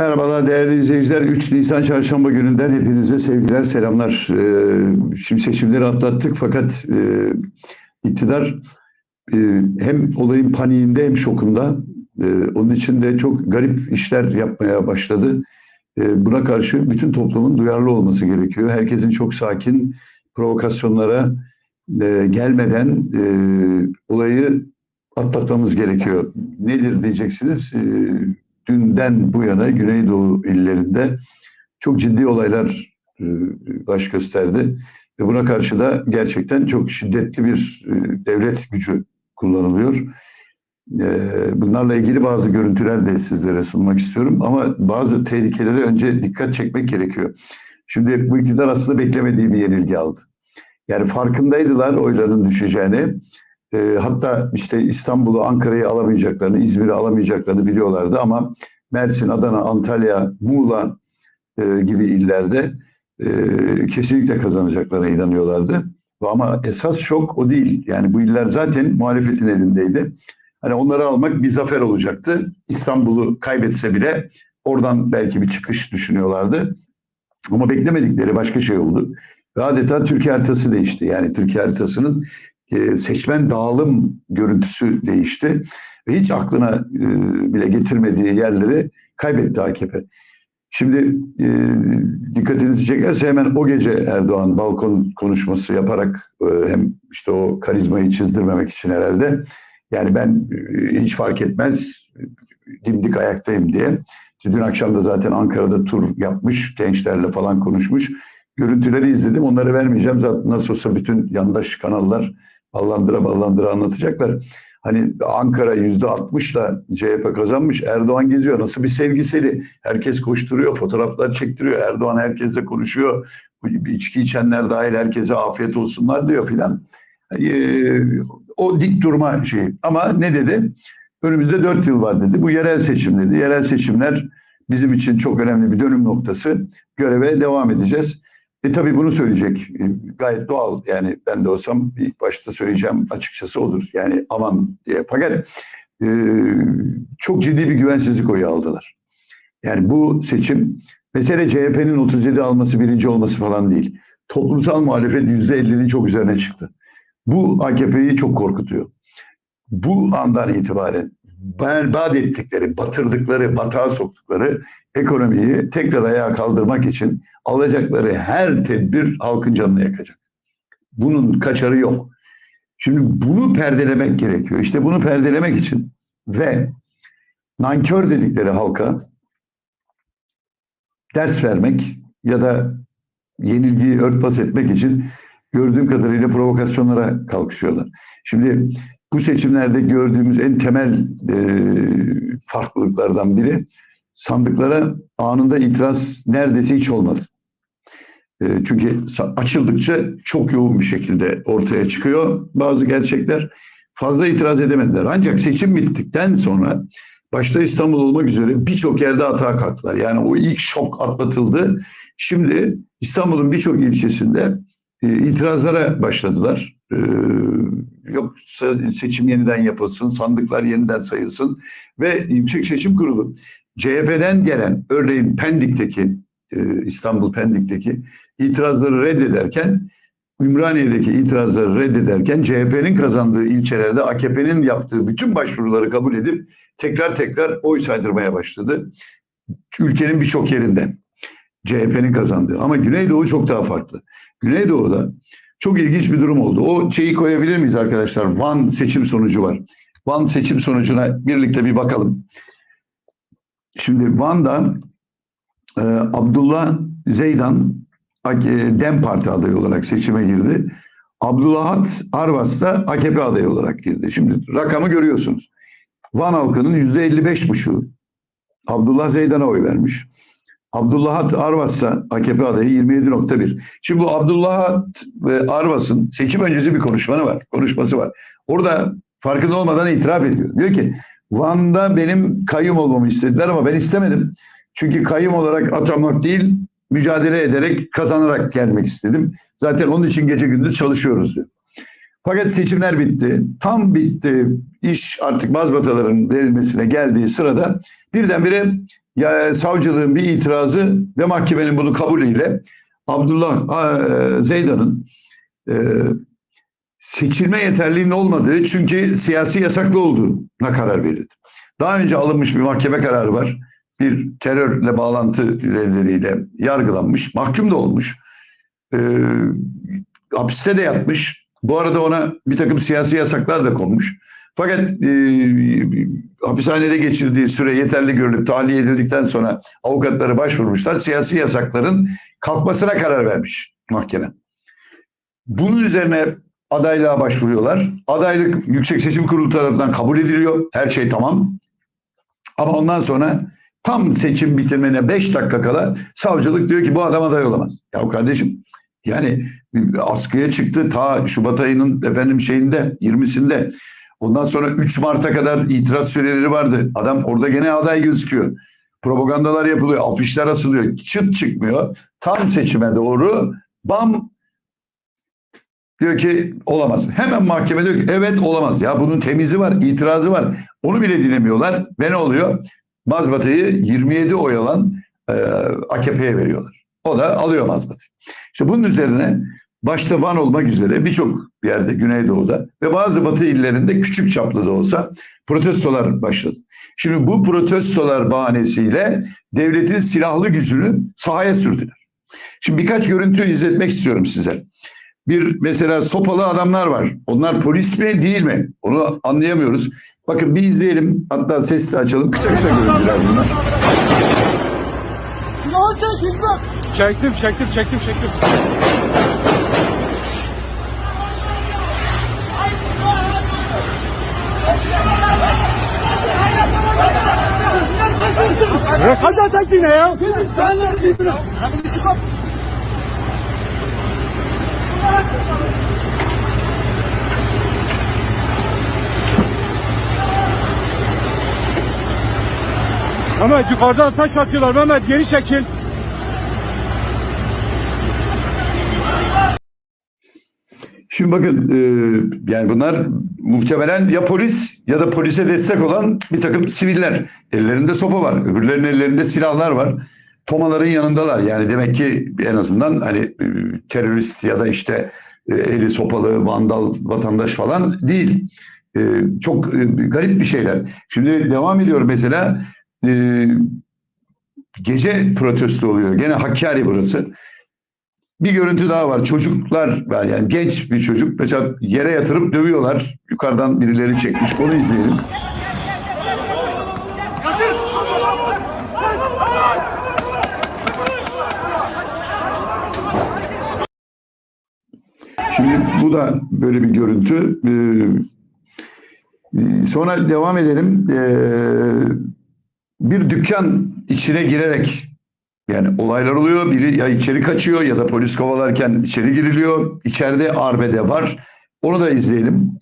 Merhabalar değerli izleyiciler. 3 Nisan Çarşamba gününden hepinize sevgiler, selamlar. Ee, şimdi seçimleri atlattık fakat e, iktidar e, hem olayın paniğinde hem şokunda. E, onun için de çok garip işler yapmaya başladı. E, buna karşı bütün toplumun duyarlı olması gerekiyor. Herkesin çok sakin, provokasyonlara e, gelmeden e, olayı atlatmamız gerekiyor. Nedir diyeceksiniz? E, dünden bu yana Güneydoğu illerinde çok ciddi olaylar e, baş gösterdi. Ve buna karşı da gerçekten çok şiddetli bir e, devlet gücü kullanılıyor. E, bunlarla ilgili bazı görüntüler de sizlere sunmak istiyorum. Ama bazı tehlikelere önce dikkat çekmek gerekiyor. Şimdi bu iktidar aslında beklemediği bir yenilgi aldı. Yani farkındaydılar oyların düşeceğini. E, hatta işte İstanbul'u, Ankara'yı alamayacaklarını, İzmir'i alamayacaklarını biliyorlardı ama Mersin, Adana, Antalya, Muğla e, gibi illerde e, kesinlikle kazanacaklarına inanıyorlardı. Ama esas şok o değil. Yani bu iller zaten muhalefetin elindeydi. Hani onları almak bir zafer olacaktı. İstanbul'u kaybetse bile oradan belki bir çıkış düşünüyorlardı. Ama beklemedikleri başka şey oldu. Ve adeta Türkiye haritası değişti. Yani Türkiye haritasının seçmen dağılım görüntüsü değişti. Ve hiç aklına e, bile getirmediği yerleri kaybetti AKP. Şimdi e, dikkatinizi çekerse hemen o gece Erdoğan balkon konuşması yaparak e, hem işte o karizmayı çizdirmemek için herhalde yani ben e, hiç fark etmez dimdik ayaktayım diye. Dün akşam da zaten Ankara'da tur yapmış, gençlerle falan konuşmuş. Görüntüleri izledim, onları vermeyeceğim. Zaten nasıl olsa bütün yandaş kanallar ballandıra ballandıra anlatacaklar. Hani Ankara yüzde altmışla CHP kazanmış. Erdoğan geziyor. Nasıl bir sevgiseli. Herkes koşturuyor. Fotoğraflar çektiriyor. Erdoğan herkesle konuşuyor. İçki içenler dahil herkese afiyet olsunlar diyor filan. Ee, o dik durma şeyi. Ama ne dedi? Önümüzde dört yıl var dedi. Bu yerel seçim dedi. Yerel seçimler bizim için çok önemli bir dönüm noktası. Göreve devam edeceğiz. E tabii bunu söyleyecek. E, gayet doğal. Yani ben de olsam ilk başta söyleyeceğim açıkçası olur. Yani aman diye. Fakat e, çok ciddi bir güvensizlik oyu aldılar. Yani bu seçim mesele CHP'nin 37 alması birinci olması falan değil. Toplumsal muhalefet %50'nin çok üzerine çıktı. Bu AKP'yi çok korkutuyor. Bu andan itibaren berbat ettikleri, batırdıkları, batağa soktukları ekonomiyi tekrar ayağa kaldırmak için alacakları her tedbir halkın canını yakacak. Bunun kaçarı yok. Şimdi bunu perdelemek gerekiyor. İşte bunu perdelemek için ve nankör dedikleri halka ders vermek ya da yenilgiyi örtbas etmek için gördüğüm kadarıyla provokasyonlara kalkışıyorlar. Şimdi bu seçimlerde gördüğümüz en temel e, farklılıklardan biri sandıklara anında itiraz neredeyse hiç olmadı. E, çünkü açıldıkça çok yoğun bir şekilde ortaya çıkıyor bazı gerçekler. Fazla itiraz edemediler. Ancak seçim bittikten sonra başta İstanbul olmak üzere birçok yerde atağa kalktılar. Yani o ilk şok atlatıldı. Şimdi İstanbul'un birçok ilçesinde itirazlara başladılar. E, yok seçim yeniden yapılsın, sandıklar yeniden sayılsın ve Yüksek Seçim Kurulu CHP'den gelen örneğin Pendik'teki e, İstanbul Pendik'teki itirazları reddederken Ümraniye'deki itirazları reddederken CHP'nin kazandığı ilçelerde AKP'nin yaptığı bütün başvuruları kabul edip tekrar tekrar oy saydırmaya başladı. Ülkenin birçok yerinden. CHP'nin kazandığı. Ama Güneydoğu çok daha farklı. Güneydoğu'da çok ilginç bir durum oldu. O şeyi koyabilir miyiz arkadaşlar? Van seçim sonucu var. Van seçim sonucuna birlikte bir bakalım. Şimdi Van'da e, Abdullah Zeydan e, DEM Parti adayı olarak seçime girdi. Abdullahat Arvas da AKP adayı olarak girdi. Şimdi rakamı görüyorsunuz. Van halkının yüzde 55 buçuğu Abdullah Zeydan'a oy vermiş. Abdullah Arvas'sa AKP adayı 27.1. Şimdi bu Abdullah ve Arvas'ın seçim öncesi bir konuşmanı var, konuşması var. Orada farkında olmadan itiraf ediyor. Diyor ki Van'da benim kayyum olmamı istediler ama ben istemedim. Çünkü kayyum olarak atamak değil, mücadele ederek, kazanarak gelmek istedim. Zaten onun için gece gündüz çalışıyoruz diyor. Fakat seçimler bitti. Tam bitti. İş artık mazbataların verilmesine geldiği sırada birdenbire ya, savcılığın bir itirazı ve mahkemenin bunu kabulüyle Abdullah e, Zeydan'ın e, seçilme yeterliğinin olmadığı çünkü siyasi yasaklı olduğuna karar verildi. Daha önce alınmış bir mahkeme kararı var. Bir terörle bağlantı nedeniyle yargılanmış, mahkum da olmuş. E, hapiste de yatmış. Bu arada ona bir takım siyasi yasaklar da konmuş. Fakat e, hapishanede geçirdiği süre yeterli görülüp tahliye edildikten sonra avukatları başvurmuşlar. Siyasi yasakların kalkmasına karar vermiş mahkeme. Bunun üzerine adaylığa başvuruyorlar. Adaylık Yüksek Seçim Kurulu tarafından kabul ediliyor. Her şey tamam. Ama ondan sonra tam seçim bitimine 5 dakika kala savcılık diyor ki bu adam aday olamaz. Ya kardeşim yani askıya çıktı ta Şubat ayının efendim şeyinde 20'sinde. Ondan sonra 3 Mart'a kadar itiraz süreleri vardı. Adam orada gene aday gözüküyor. Propagandalar yapılıyor, afişler asılıyor. Çıt çıkmıyor. Tam seçime doğru bam diyor ki olamaz. Hemen mahkeme diyor ki evet olamaz. Ya bunun temizi var, itirazı var. Onu bile dinlemiyorlar. Ve ne oluyor? Mazbatayı 27 oy alan e, AKP'ye veriyorlar. O da alıyor mazbatayı. İşte bunun üzerine başta Van olmak üzere birçok yerde Güneydoğu'da ve bazı batı illerinde küçük çaplı da olsa protestolar başladı. Şimdi bu protestolar bahanesiyle devletin silahlı gücünü sahaya sürdüler. Şimdi birkaç görüntü izletmek istiyorum size. Bir mesela sopalı adamlar var. Onlar polis mi değil mi? Onu anlayamıyoruz. Bakın bir izleyelim. Hatta sesli açalım. Kısa kısa görüntüler bunlar. Çektim, çektim, çektim, çektim. Kaza tekine ya? Sen de birbirine. Mehmet yukarıdan taş atıyorlar. Mehmet geri çekil. Şimdi bakın e, yani bunlar muhtemelen ya polis ya da polise destek olan bir takım siviller. Ellerinde sopa var. Öbürlerinin ellerinde silahlar var. Tomaların yanındalar. Yani demek ki en azından hani e, terörist ya da işte e, eli sopalı vandal vatandaş falan değil. E, çok garip bir şeyler. Şimdi devam ediyor mesela gece protesto oluyor. Gene Hakkari burası. Bir görüntü daha var. Çocuklar yani genç bir çocuk mesela yere yatırıp dövüyorlar. Yukarıdan birileri çekmiş. Onu izleyelim. Şimdi bu da böyle bir görüntü. Ee, sonra devam edelim. Ee, bir dükkan içine girerek yani olaylar oluyor. Biri ya içeri kaçıyor ya da polis kovalarken içeri giriliyor. İçeride arbede var. Onu da izleyelim.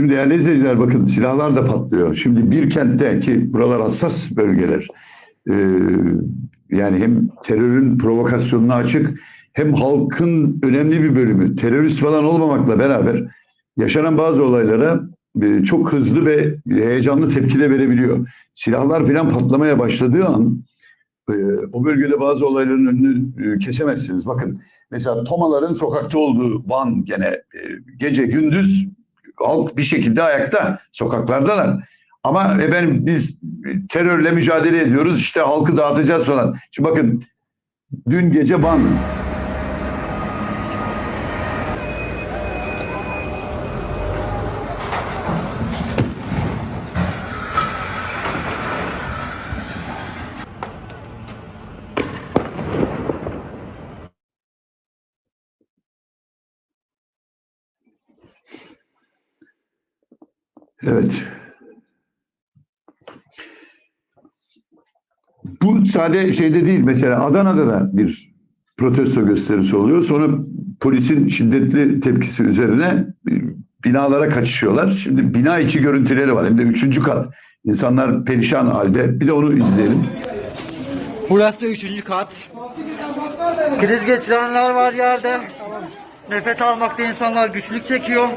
Şimdi değerli izleyiciler bakın silahlar da patlıyor. Şimdi bir kentte ki buralar hassas bölgeler. e, yani hem terörün provokasyonuna açık hem halkın önemli bir bölümü terörist falan olmamakla beraber yaşanan bazı olaylara e, çok hızlı ve heyecanlı tepki de verebiliyor. Silahlar falan patlamaya başladığı an e, o bölgede bazı olayların önünü e, kesemezsiniz. Bakın mesela Tomaların sokakta olduğu Van gene e, gece gündüz halk bir şekilde ayakta sokaklardalar. Ama efendim biz terörle mücadele ediyoruz işte halkı dağıtacağız falan. Şimdi bakın dün gece Van Evet. Bu sade şeyde değil. Mesela Adana'da da bir protesto gösterisi oluyor. Sonra polisin şiddetli tepkisi üzerine e, binalara kaçışıyorlar. Şimdi bina içi görüntüleri var. Hem de üçüncü kat. İnsanlar perişan halde. Bir de onu izleyelim. Burası da üçüncü kat. Kriz geçirenler var yerde. Nefes almakta insanlar güçlük çekiyor.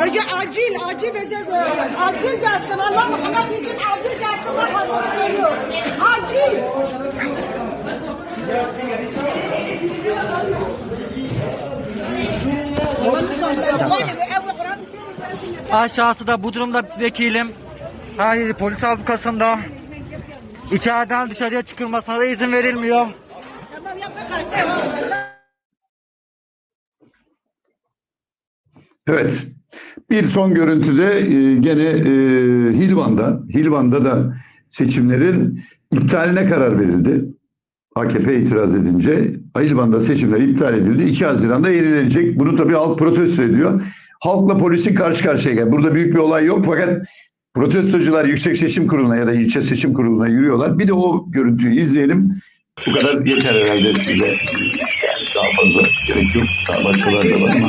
Önce acil, acil de. Acil gelsin. Allah Muhammed için acil gelsin. Bak hastane söylüyor. Acil. Aşağısı da bu durumda vekilim. Her yeri polis ablukasında. İçeriden dışarıya çıkılmasına da izin verilmiyor. Evet. Bir son görüntüde e, gene e, Hilvan'da, Hilvan'da da seçimlerin iptaline karar verildi. AKP itiraz edince Hilvan'da seçimler iptal edildi. 2 Haziran'da yenilenecek. Bunu tabii halk protesto ediyor. Halkla polisin karşı karşıya gel. Burada büyük bir olay yok fakat protestocular Yüksek Seçim Kurulu'na ya da ilçe seçim kuruluna yürüyorlar. Bir de o görüntüyü izleyelim. Bu kadar yeter herhalde size. Daha fazla gerek yok. Daha başkaları da var ama.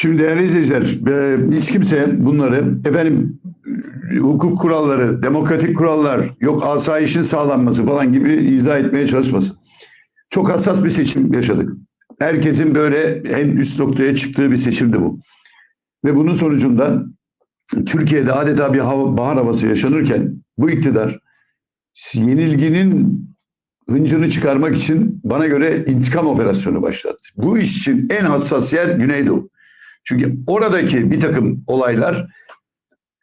Şimdi değerli izleyiciler, e, hiç kimse bunları efendim hukuk kuralları, demokratik kurallar, yok asayişin sağlanması falan gibi izah etmeye çalışmasın. Çok hassas bir seçim yaşadık. Herkesin böyle en üst noktaya çıktığı bir seçimdi bu. Ve bunun sonucunda Türkiye'de adeta bir hava, bahar havası yaşanırken bu iktidar yenilginin hıncını çıkarmak için bana göre intikam operasyonu başlattı. Bu iş için en hassas yer Güneydoğu. Çünkü oradaki bir takım olaylar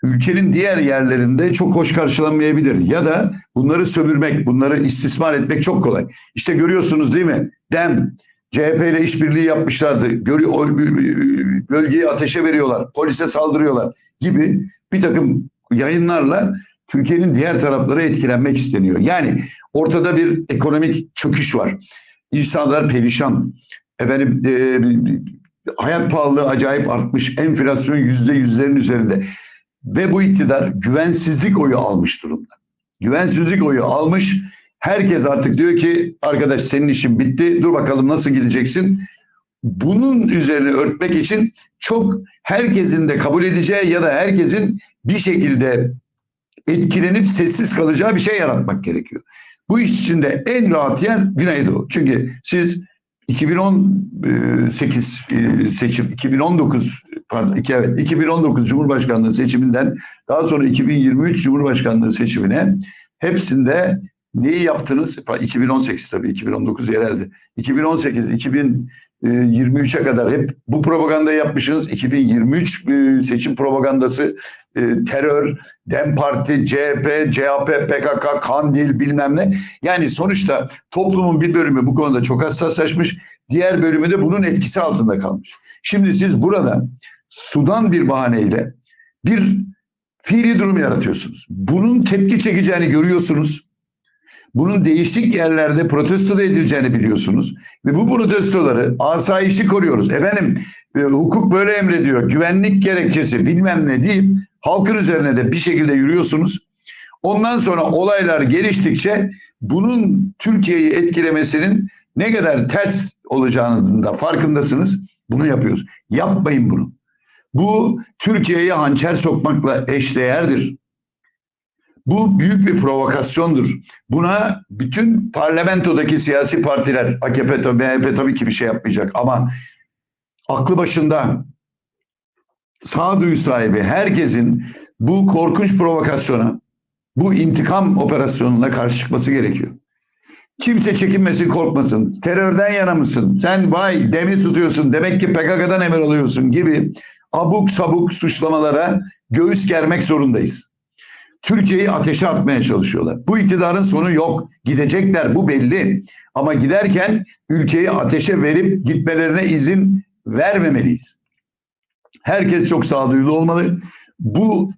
ülkenin diğer yerlerinde çok hoş karşılanmayabilir. Ya da bunları sömürmek, bunları istismar etmek çok kolay. İşte görüyorsunuz değil mi? DEM, CHP ile işbirliği yapmışlardı. Bölgeyi ateşe veriyorlar, polise saldırıyorlar gibi bir takım yayınlarla Türkiye'nin diğer tarafları etkilenmek isteniyor. Yani ortada bir ekonomik çöküş var. İnsanlar perişan. Efendim e, hayat pahalılığı acayip artmış. Enflasyon yüzde yüzlerin üzerinde. Ve bu iktidar güvensizlik oyu almış durumda. Güvensizlik oyu almış. Herkes artık diyor ki arkadaş senin işin bitti. Dur bakalım nasıl gideceksin. Bunun üzerine örtmek için çok herkesin de kabul edeceği ya da herkesin bir şekilde etkilenip sessiz kalacağı bir şey yaratmak gerekiyor. Bu iş için de en rahat yer Güneydoğu. Çünkü siz 2018 e, seçim 2019 pardon evet 2019 Cumhurbaşkanlığı seçiminden daha sonra 2023 Cumhurbaşkanlığı seçimine hepsinde neyi yaptınız? Pa- 2018 tabii 2019 yereldi. 2018 2023'e kadar hep bu propagandayı yapmışsınız. 2023 e, seçim propagandası e, terör, Dem Parti, CHP, CHP, PKK, Kandil bilmem ne. Yani sonuçta toplumun bir bölümü bu konuda çok hassaslaşmış. Diğer bölümü de bunun etkisi altında kalmış. Şimdi siz burada sudan bir bahaneyle bir fiili durum yaratıyorsunuz. Bunun tepki çekeceğini görüyorsunuz. Bunun değişik yerlerde protesto da edileceğini biliyorsunuz. Ve bu protestoları asayişi koruyoruz. Efendim e, hukuk böyle emrediyor. Güvenlik gerekçesi bilmem ne deyip halkın üzerine de bir şekilde yürüyorsunuz. Ondan sonra olaylar geliştikçe bunun Türkiye'yi etkilemesinin ne kadar ters olacağının da farkındasınız. Bunu yapıyoruz. Yapmayın bunu. Bu Türkiye'ye hançer sokmakla eşdeğerdir. Bu büyük bir provokasyondur. Buna bütün parlamentodaki siyasi partiler, AKP MHP tabii ki bir şey yapmayacak ama aklı başında sağduyu sahibi herkesin bu korkunç provokasyona, bu intikam operasyonuna karşı çıkması gerekiyor. Kimse çekinmesin, korkmasın. Terörden yana mısın? Sen vay demir tutuyorsun, demek ki PKK'dan emir alıyorsun gibi abuk sabuk suçlamalara göğüs germek zorundayız. Türkiye'yi ateşe atmaya çalışıyorlar. Bu iktidarın sonu yok. Gidecekler bu belli. Ama giderken ülkeyi ateşe verip gitmelerine izin vermemeliyiz. Herkes çok sağduyulu olmalı. Bu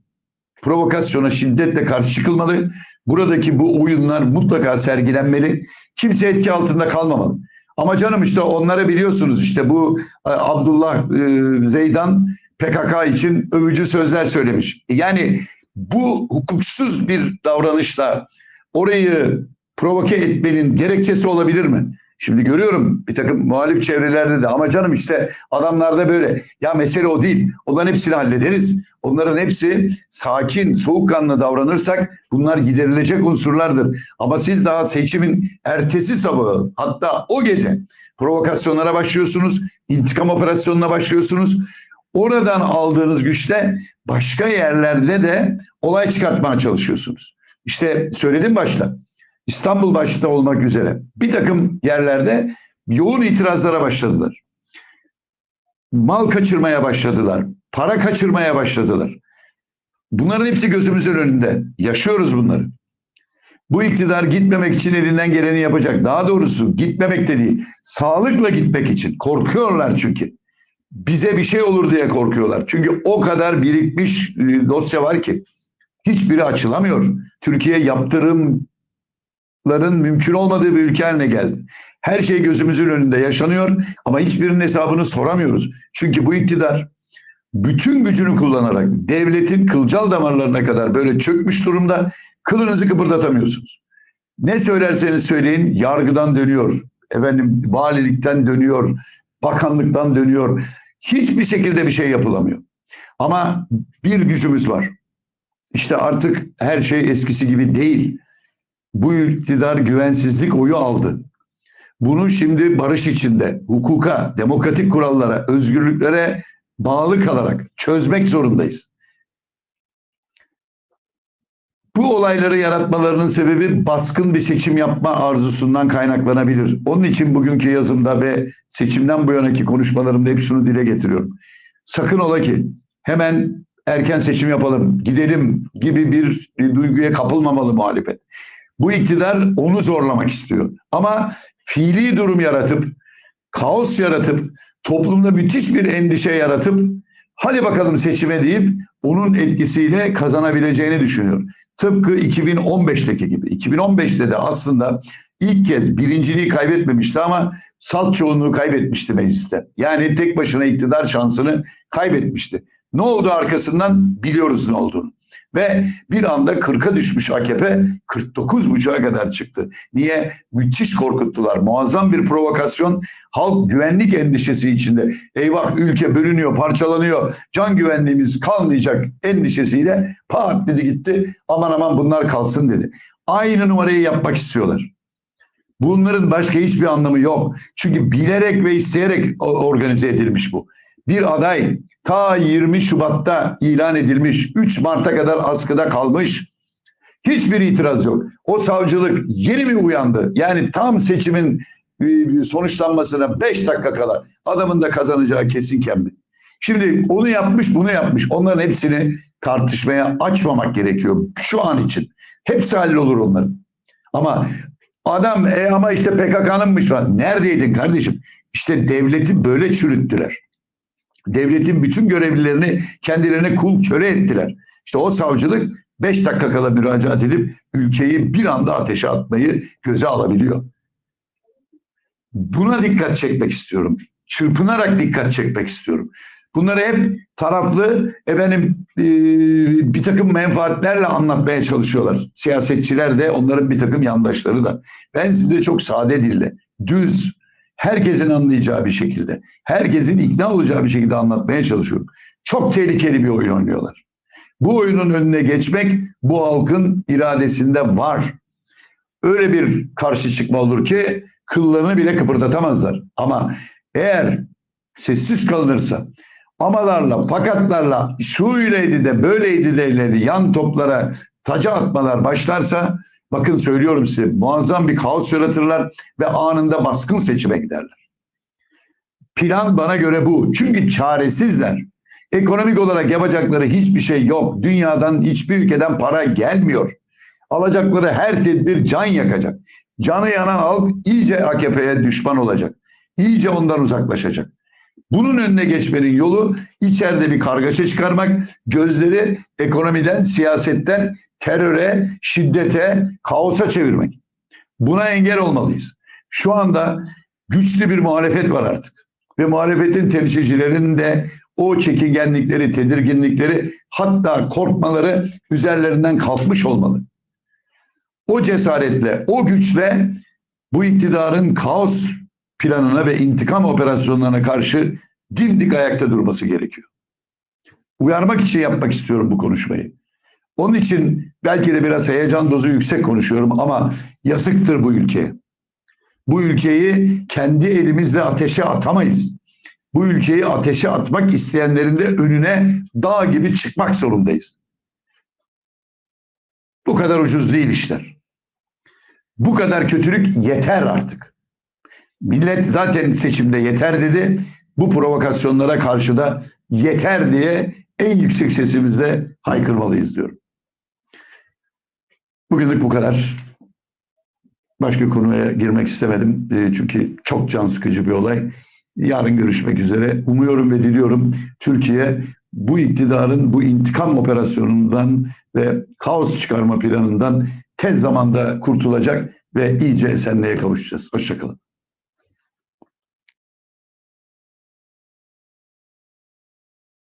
provokasyona şiddetle karşı çıkılmalı. Buradaki bu oyunlar mutlaka sergilenmeli. Kimse etki altında kalmamalı. Ama canım işte onlara biliyorsunuz işte bu e, Abdullah e, Zeydan PKK için övücü sözler söylemiş. Yani bu hukuksuz bir davranışla orayı provoke etmenin gerekçesi olabilir mi? Şimdi görüyorum bir takım muhalif çevrelerde de ama canım işte adamlar da böyle. Ya mesele o değil. Onların hepsini hallederiz. Onların hepsi sakin, soğukkanlı davranırsak bunlar giderilecek unsurlardır. Ama siz daha seçimin ertesi sabahı hatta o gece provokasyonlara başlıyorsunuz. intikam operasyonuna başlıyorsunuz. Oradan aldığınız güçle başka yerlerde de olay çıkartmaya çalışıyorsunuz. İşte söyledim başta. İstanbul başta olmak üzere bir takım yerlerde yoğun itirazlara başladılar. Mal kaçırmaya başladılar. Para kaçırmaya başladılar. Bunların hepsi gözümüzün önünde. Yaşıyoruz bunları. Bu iktidar gitmemek için elinden geleni yapacak. Daha doğrusu gitmemek de değil. Sağlıkla gitmek için. Korkuyorlar çünkü. Bize bir şey olur diye korkuyorlar. Çünkü o kadar birikmiş e, dosya var ki. Hiçbiri açılamıyor. Türkiye yaptırım ların mümkün olmadığı bir ülke haline geldi. Her şey gözümüzün önünde yaşanıyor ama hiçbirinin hesabını soramıyoruz. Çünkü bu iktidar bütün gücünü kullanarak devletin kılcal damarlarına kadar böyle çökmüş durumda kılınızı kıpırdatamıyorsunuz. Ne söylerseniz söyleyin yargıdan dönüyor. Efendim valilikten dönüyor. Bakanlıktan dönüyor. Hiçbir şekilde bir şey yapılamıyor. Ama bir gücümüz var. İşte artık her şey eskisi gibi değil bu iktidar güvensizlik oyu aldı. Bunu şimdi barış içinde, hukuka, demokratik kurallara, özgürlüklere bağlı kalarak çözmek zorundayız. Bu olayları yaratmalarının sebebi baskın bir seçim yapma arzusundan kaynaklanabilir. Onun için bugünkü yazımda ve seçimden bu yanaki konuşmalarımda hep şunu dile getiriyorum. Sakın ola ki hemen erken seçim yapalım, gidelim gibi bir, duyguya kapılmamalı muhalefet. Bu iktidar onu zorlamak istiyor. Ama fiili durum yaratıp, kaos yaratıp, toplumda müthiş bir endişe yaratıp, hadi bakalım seçime deyip onun etkisiyle kazanabileceğini düşünüyor. Tıpkı 2015'teki gibi. 2015'te de aslında ilk kez birinciliği kaybetmemişti ama salt çoğunluğu kaybetmişti mecliste. Yani tek başına iktidar şansını kaybetmişti. Ne oldu arkasından biliyoruz ne olduğunu. Ve bir anda 40'a düşmüş AKP 49,5'a kadar çıktı. Niye? Müthiş korkuttular. Muazzam bir provokasyon. Halk güvenlik endişesi içinde. Eyvah ülke bölünüyor, parçalanıyor. Can güvenliğimiz kalmayacak endişesiyle pat dedi gitti. Aman aman bunlar kalsın dedi. Aynı numarayı yapmak istiyorlar. Bunların başka hiçbir anlamı yok. Çünkü bilerek ve isteyerek organize edilmiş bu. Bir aday ta 20 Şubat'ta ilan edilmiş, 3 Mart'a kadar askıda kalmış. Hiçbir itiraz yok. O savcılık yeni mi uyandı? Yani tam seçimin e, sonuçlanmasına 5 dakika kala adamın da kazanacağı kesinken mi? Şimdi onu yapmış, bunu yapmış. Onların hepsini tartışmaya açmamak gerekiyor şu an için. Hepsi hallolur onların. Ama adam e ama işte PKK'nınmış var. Neredeydin kardeşim? İşte devleti böyle çürüttüler devletin bütün görevlilerini kendilerine kul köle ettiler. İşte o savcılık 5 dakika kala müracaat edip ülkeyi bir anda ateşe atmayı göze alabiliyor. Buna dikkat çekmek istiyorum. Çırpınarak dikkat çekmek istiyorum. Bunları hep taraflı efendim e, bir takım menfaatlerle anlatmaya çalışıyorlar. Siyasetçiler de onların bir takım yandaşları da. Ben size çok sade dille, düz, herkesin anlayacağı bir şekilde, herkesin ikna olacağı bir şekilde anlatmaya çalışıyorum. Çok tehlikeli bir oyun oynuyorlar. Bu oyunun önüne geçmek bu halkın iradesinde var. Öyle bir karşı çıkma olur ki kıllarını bile kıpırdatamazlar. Ama eğer sessiz kalınırsa amalarla, fakatlarla, şuyleydi de böyleydi de yan toplara taca atmalar başlarsa bakın söylüyorum size muazzam bir kaos yaratırlar ve anında baskın seçime giderler. Plan bana göre bu. Çünkü çaresizler. Ekonomik olarak yapacakları hiçbir şey yok. Dünyadan hiçbir ülkeden para gelmiyor. Alacakları her tedbir can yakacak. Canı yanan halk iyice AKP'ye düşman olacak. İyice ondan uzaklaşacak. Bunun önüne geçmenin yolu içeride bir kargaşa çıkarmak, gözleri ekonomiden, siyasetten teröre, şiddete, kaosa çevirmek. Buna engel olmalıyız. Şu anda güçlü bir muhalefet var artık. Ve muhalefetin temsilcilerinin de o çekingenlikleri, tedirginlikleri hatta korkmaları üzerlerinden kalkmış olmalı. O cesaretle, o güçle bu iktidarın kaos planına ve intikam operasyonlarına karşı dimdik ayakta durması gerekiyor. Uyarmak için yapmak istiyorum bu konuşmayı. Onun için belki de biraz heyecan dozu yüksek konuşuyorum ama yazıktır bu ülkeye. Bu ülkeyi kendi elimizle ateşe atamayız. Bu ülkeyi ateşe atmak isteyenlerin de önüne dağ gibi çıkmak zorundayız. Bu kadar ucuz değil işler. Bu kadar kötülük yeter artık. Millet zaten seçimde yeter dedi. Bu provokasyonlara karşı da yeter diye en yüksek sesimizle haykırmalıyız diyorum. Bugünlük bu kadar. Başka konuya girmek istemedim. E, Çünkü çok can sıkıcı bir olay. Yarın görüşmek üzere. Umuyorum ve diliyorum Türkiye bu iktidarın bu intikam operasyonundan ve kaos çıkarma planından tez zamanda kurtulacak ve iyice esenliğe kavuşacağız. Hoşçakalın.